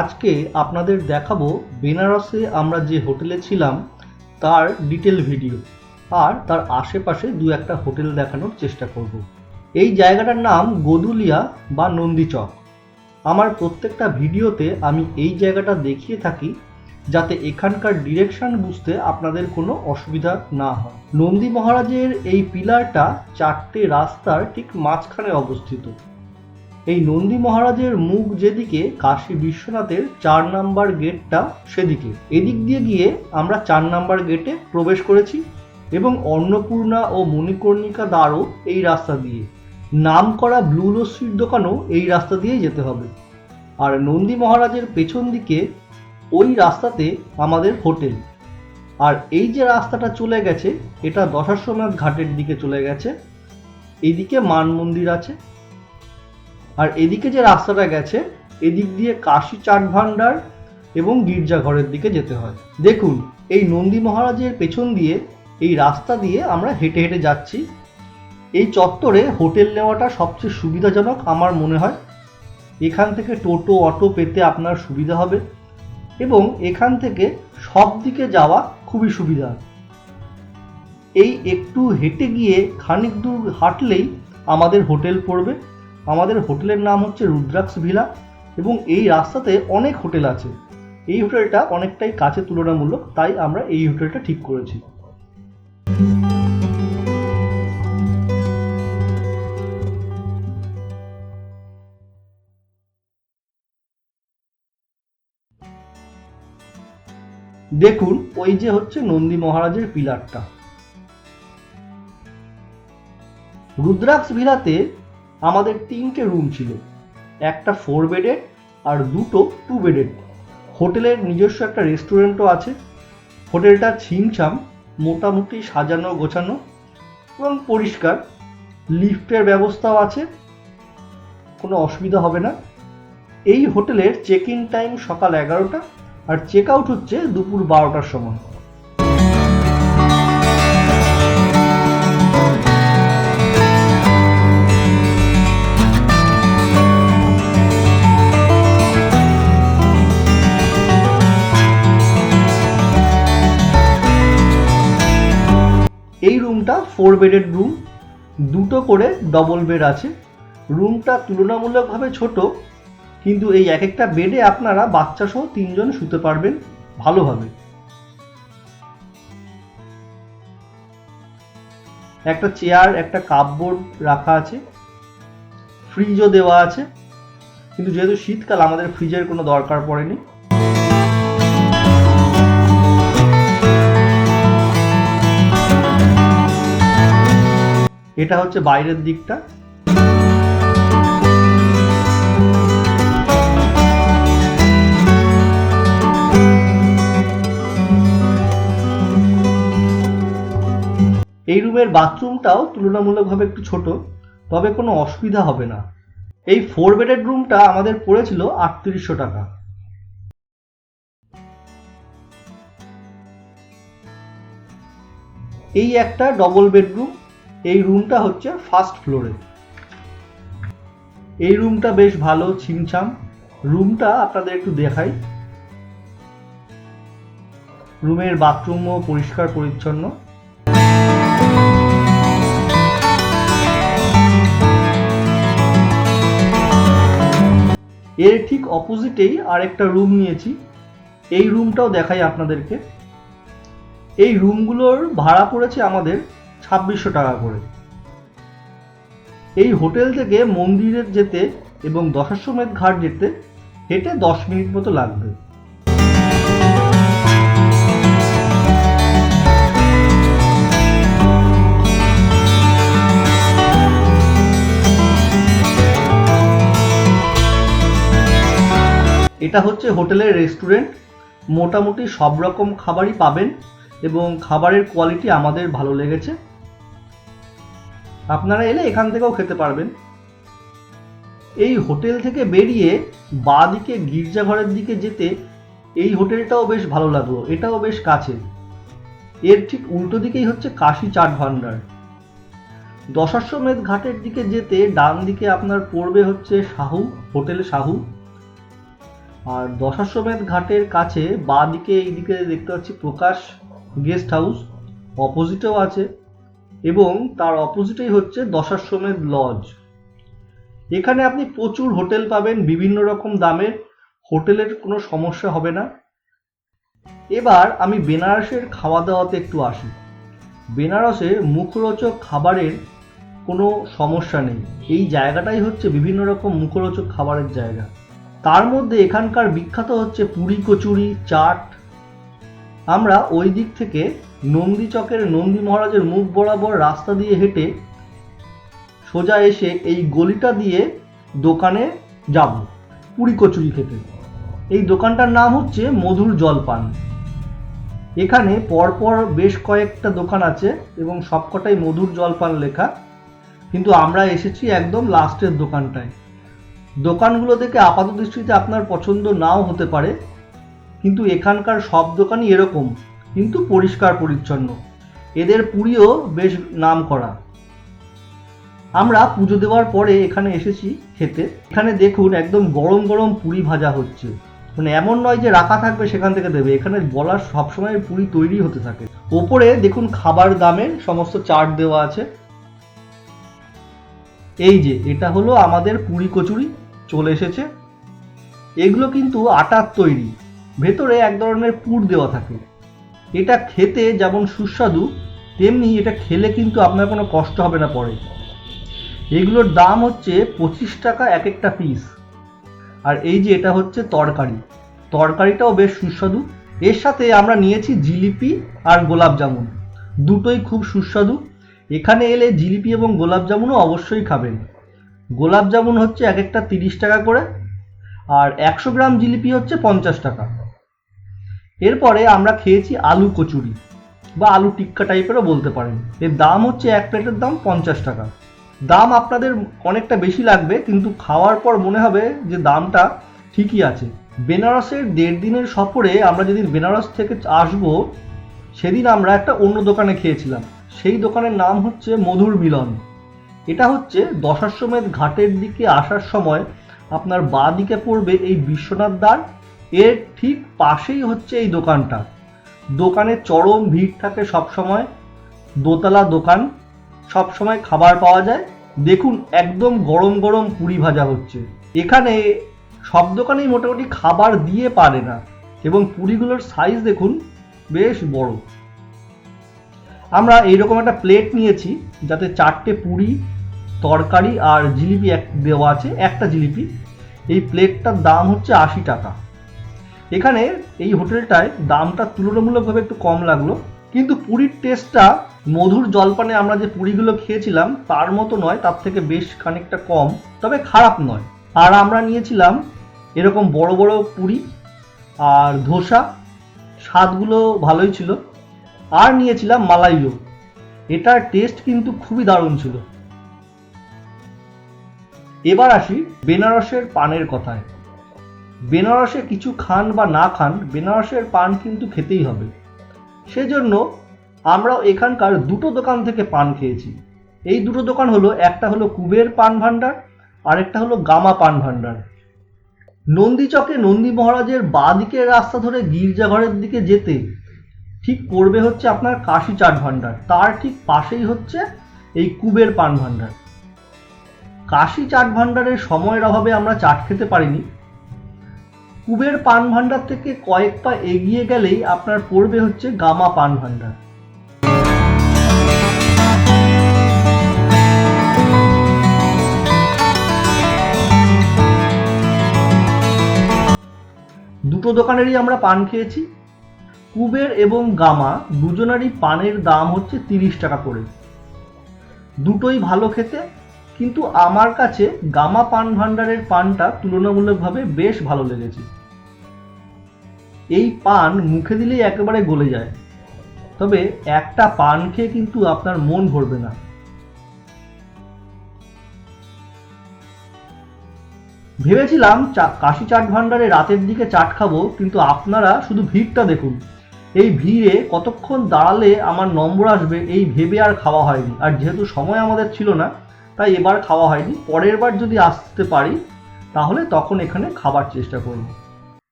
আজকে আপনাদের দেখাবো বেনারসে আমরা যে হোটেলে ছিলাম, তার ডিটেল ভিডিও আর তার আশেপাশে দু একটা হোটেল দেখানোর চেষ্টা করব। এই জায়গাটার নাম গোদুলিয়া বা নন্দীচক। আমার প্রত্যেকটা ভিডিওতে আমি এই জায়গাটা দেখিয়ে থাকি, যাতে এখানকার ডিরেকশন বুঝতে আপনাদের কোনো অসুবিধা না হয়। নন্দী মহারাজের এই পিলারটা চারটে রাস্তার ঠিক মাঝখানে অবস্থিত। এই নন্দী মহারাজের মুখ যেদিকে, কাশী বিশ্বনাথের চার নাম্বার গেটটা সেদিকে। এদিক দিয়ে গিয়ে আমরা চার নাম্বার গেটে প্রবেশ করেছি এবং অন্নপূর্ণা ও মণিকর্ণিকা দ্বারও এই রাস্তা দিয়ে। নাম করা ব্লু লস্যির দোকানও এই রাস্তা দিয়েই যেতে হবে। আর নন্দী মহারাজের পেছন দিকে ওই রাস্তাতে আমাদের হোটেল। আর এই যে রাস্তাটা চলে গেছে, এটা দশাশ্বমেধ ঘাটের দিকে চলে গেছে। এইদিকে মান মন্দির আছে। আর এদিকে যে রাস্তাটা গেছে, এদিক দিয়ে কাশী চাট ভান্ডার এবং গির্জাঘরের দিকে যেতে হয়। দেখুন, এই নন্দী মহারাজের পেছন দিয়ে, এই রাস্তা দিয়ে আমরা হেঁটে হেঁটে যাচ্ছি। এই চত্বরে হোটেল নেওয়াটা সবচেয়ে সুবিধাজনক আমার মনে হয়। এখান থেকে টোটো, অটো পেতে আপনার সুবিধা হবে এবং এখান থেকে সব দিকে যাওয়া খুবই সুবিধা। এই একটু হেঁটে গিয়ে খানিক দূর হাঁটলেই আমাদের হোটেল পড়বে। আমাদের হোটেলের নাম হচ্ছে রুদ্রাক্ষ ভিলা এবং এই রাস্তাতে অনেক হোটেল আছে। এই হোটেলটা অনেকটাই কাছে তুলনামূলক, তাই আমরা এই হোটেলটা ঠিক করেছি। দেখুন, ওই যে হচ্ছে নন্দী মহারাজের পিলারটা। রুদ্রাক্ষ ভিলাতে আমাদের তিনটে রুম ছিল। একটা ফোর বেডের আর দুটো টু বেডের হোটেলের নিজস্ব একটা রেস্টুরেন্টও আছে। হোটেলটা ছিমছাম, মোটামুটি সাজানো গোছানো এবং পরিষ্কার। লিফটের ব্যবস্থাও আছে, কোনো অসুবিধা হবে না। এই হোটেলের চেক ইন টাইম সকাল এগারোটা আর চেক আউট হচ্ছে দুপুর বারোটার সময়। রুমটা ফোর বেডেড রুম দুটো করে ডবল বেড আছে। রুমটা তুলনামূলকভাবে ছোট, কিন্তু এই এক একটা বেডে আপনারা বাচ্চা সহ তিনজন শুতে পারবেন ভালোভাবে। একটা চেয়ার একটা কাপবোর্ড রাখা আছে। ফ্রিজও দেওয়া আছে। কিন্তু যেহেতু শীতকাল, আমাদের ফ্রিজের কোনো দরকার পড়েনি। এটা হচ্ছে বাইরের দিকটা। এই রুমের বাথরুমটাও তুলনামূলকভাবে একটু ছোট, তবে কোনো অসুবিধা হবে না। এই ফোর বেডেড রুমটা আমাদের পড়েছিল আটত্রিশশো টাকা। এই একটা ডবল বেডরুম এই রুমটা হচ্ছে ফার্স্ট ফ্লোরে এই রুমটা বেশ ভালো, ছিমছাম। রুমটা আপনাদের একটু দেখাই। রুমের বাথরুমও পরিষ্কার পরিচ্ছন্ন। এর ঠিক অপোজিটেই আরেকটা রুম নিয়েছি। এই রুমটাও দেখাই আপনাদেরকে। এই রুমগুলোর ভাড়া পড়েছে আমাদের ছাব্বিশশো টাকা করে। এই হোটেল থেকে মন্দিরের যেতে এবং দশাশ্বমেধ ঘাট যেতে হেঁটে দশ মিনিট মতো লাগবে। এটা হচ্ছে হোটেলের রেস্টুরেন্ট। মোটামুটি সব রকম খাবারই পাবেন এবং খাবারের কোয়ালিটি আমাদের ভালো লেগেছে। আপনারা এলে এখান থেকেও খেতে পারবেন। এই হোটেল থেকে বেরিয়ে বাঁ দিকে গির্জাঘরের দিকে যেতে এই হোটেলটাও বেশ ভালো লাগল, এটাও বেশ কাছে এর ঠিক উল্টো দিকেই হচ্ছে কাশি চাট ভান্ডার দশাশ্বমেধ ঘাটের দিকে যেতে ডান দিকে আপনার পড়বে হচ্ছে সাহু, হোটেল সাহু। আর দশাশ্বমেধ ঘাটের কাছে বাঁ দিকে এই দিকে দেখতে পাচ্ছি প্রকাশ গেস্ট হাউস, অপোজিটেও আছে। এবং তার অপোজিটেই হচ্ছে দশাশ্বমেধ লজ এখানে আপনি প্রচুর হোটেল পাবেন, বিভিন্ন রকম দামের। হোটেলের কোনো সমস্যা হবে না। এবার আমি বেনারসের খাওয়া দাওয়াতে একটু আসি। বেনারসে মুখরোচক খাবারের কোনো সমস্যা নেই। এই জায়গাটাই হচ্ছে বিভিন্ন রকম মুখরোচক খাবারের জায়গা। তার মধ্যে এখানকার বিখ্যাত হচ্ছে পুরি কচুরি, চাট আমরা ওই দিক থেকে নন্দী চকের নন্দী মহারাজের মুখ বরাবর রাস্তা দিয়ে হেঁটে সোজা এসে এই গলিটা দিয়ে দোকানে যাব, পুরি কচুরি খেতে। এই দোকানটার নাম হচ্ছে মধুর জলপান। এখানে পরপর বেশ কয়েকটা দোকান আছে এবং সবকটাই মধুর জলপান লেখা। কিন্তু আমরা এসেছি একদম লাস্টের দোকানটায়। দোকানগুলো দেখে আপাত দৃষ্টিতে আপনার পছন্দ নাও হতে পারে। কিন্তু এখানকার সব দোকানই এরকম, কিন্তু পরিষ্কার পরিচ্ছন্ন। এদের পুরিও বেশ নাম করা আমরা পুজো দেওয়ার পরে এখানে এসেছি খেতে। এখানে দেখুন একদম গরম গরম পুরি ভাজা হচ্ছে। মানে এমন নয় যে রাখা থাকবে সেখান থেকে দেবে, এখানে বলার সবসময় পুরি তৈরি হতে থাকে। ওপরে দেখুন খাবার দামে সমস্ত চার্ট দেওয়া আছে। এই যে, এটা হলো আমাদের পুরি কচুরি, চলে এসেছে। এগুলো কিন্তু আটার তৈরি। ভেতরে এক ধরনের পুর দেওয়া থাকে। এটা খেতে যেমন সুস্বাদু, তেমনি এটা খেলে কিন্তু আপনার কোনো কষ্ট হবে না পরে। এগুলোর দাম হচ্ছে পঁচিশ টাকা এক একটা পিস আর এই যে এটা হচ্ছে তরকারি। তরকারিটাও বেশ সুস্বাদু। এর সাথে আমরা নিয়েছি জিলিপি আর গোলাপ জামুন। দুটোই খুব সুস্বাদু। এখানে এলে জিলিপি এবং গোলাপ জামুনও অবশ্যই খাবেন। গোলাপ জামুন হচ্ছে এক একটা তিরিশ টাকা করে। আর একশো গ্রাম জিলিপি হচ্ছে পঞ্চাশ টাকা। এরপরে আমরা খেয়েছি আলু কচুরি বা আলু টিক্কা টাইপেরও বলতে পারেন। এর দাম হচ্ছে এক প্লেটের দাম পঞ্চাশ টাকা। দাম আপনাদের অনেকটা বেশি লাগবে, কিন্তু খাওয়ার পর মনে হবে যে দামটা ঠিকই আছে। বেনারসের দেড় দিনের সফরে আমরা যেদিন বেনারস থেকে আসব, সেদিন আমরা একটা অন্য দোকানে খেয়েছিলাম। সেই দোকানের নাম হচ্ছে মধুর মিলন। এটা হচ্ছে দশাশ্বমেধ ঘাটের দিকে আসার সময় আপনার বাঁ দিকে পড়বে এই বিশ্বনাথ দ্বার এর ঠিক পাশেই হচ্ছে এই দোকানটা। দোকানে চরম ভিড় থাকে সবসময়। দোতলা দোকান সব সময় খাবার পাওয়া যায়। দেখুন, একদম গরম গরম পুরি ভাজা হচ্ছে। এখানে সব দোকানেই মোটামুটি খাবার দিয়ে পারে না। এবং পুরিগুলোর সাইজ দেখুন, বেশ বড়। আমরা এইরকম একটা প্লেট নিয়েছি, যাতে চারটে পুরি, তরকারি আর জিলিপি এক দেওয়া আছে, একটা জিলিপি। এই প্লেটটার দাম হচ্ছে আশি টাকা। এখানে এই হোটেলটায় দামটা তুলনামূলকভাবে একটু কম লাগল, কিন্তু পুরীর টেস্টটা মধুর জলপানে আমরা যে পুরিগুলো খেয়েছিলাম, তার মতো নয়, তার থেকে বেশ খানিকটা কম, তবে খারাপ নয়। আর আমরা নিয়েছিলাম এরকম বড় বড় পুরি আর ধোসা, স্বাদগুলো ভালোই ছিল। আর নিয়েছিলাম মালাইও। এটার টেস্ট কিন্তু খুবই দারুণ ছিল। এবার আসি বেনারসের পানের কথায়। বেনারসে কিছু খান বা না খান, বেনারসের পান কিন্তু খেতেই হবে। সেজন্য আমরা এখানকার দুটো দোকান থেকে পান খেয়েছি। এই দুটো দোকান হলো, একটা হলো কুবের পান ভাণ্ডার আর একটা হলো গামা পান ভাণ্ডার। নন্দীচকে নন্দী মহারাজের বাঁ দিকের রাস্তা ধরে গির্জাঘরের দিকে যেতে ঠিক পড়বে হচ্ছে আপনার কাশি চাট ভাণ্ডার। তার ঠিক পাশেই হচ্ছে এই কুবের পান ভাণ্ডার। কাশি চাট ভাণ্ডারের সময়ের অভাবে আমরা চাট খেতে পারিনি। কুবের পান ভাণ্ডার থেকে কয়েক পা এগিয়ে গেলেই আপনার পড়বে হচ্ছে গামা পান ভাণ্ডার দুটো দোকানেরই আমরা পান খেয়েছি। কুবের এবং গামা দুজনারই পানের দাম হচ্ছে তিরিশ টাকা করে। দুটোই ভালো খেতে কিন্তু আমার কাছে গামা পান ভাণ্ডারের পানটা তুলনামূলকভাবে বেশ ভালো লেগেছে। এই পান মুখে দিলেই একেবারে গলে যায়। তবে একটা পান খেয়ে কিন্তু আপনার মন ভরবে না। ভেবেছিলাম কাশি চাট ভাণ্ডারে রাতের দিকে চাট খাব, কিন্তু আপনারা শুধু ভিড়টা দেখুন। এই ভিড়ে কতক্ষণ দাঁড়ালে আমার নম্বর আসবে, এই ভেবে আর খাওয়া হয়নি। আর যেহেতু সময় আমাদের ছিল না তাই এবার খাওয়া হয়নি। পরের বার যদি আসতে পারি, তাহলে তখন এখানে খাবার চেষ্টা করব।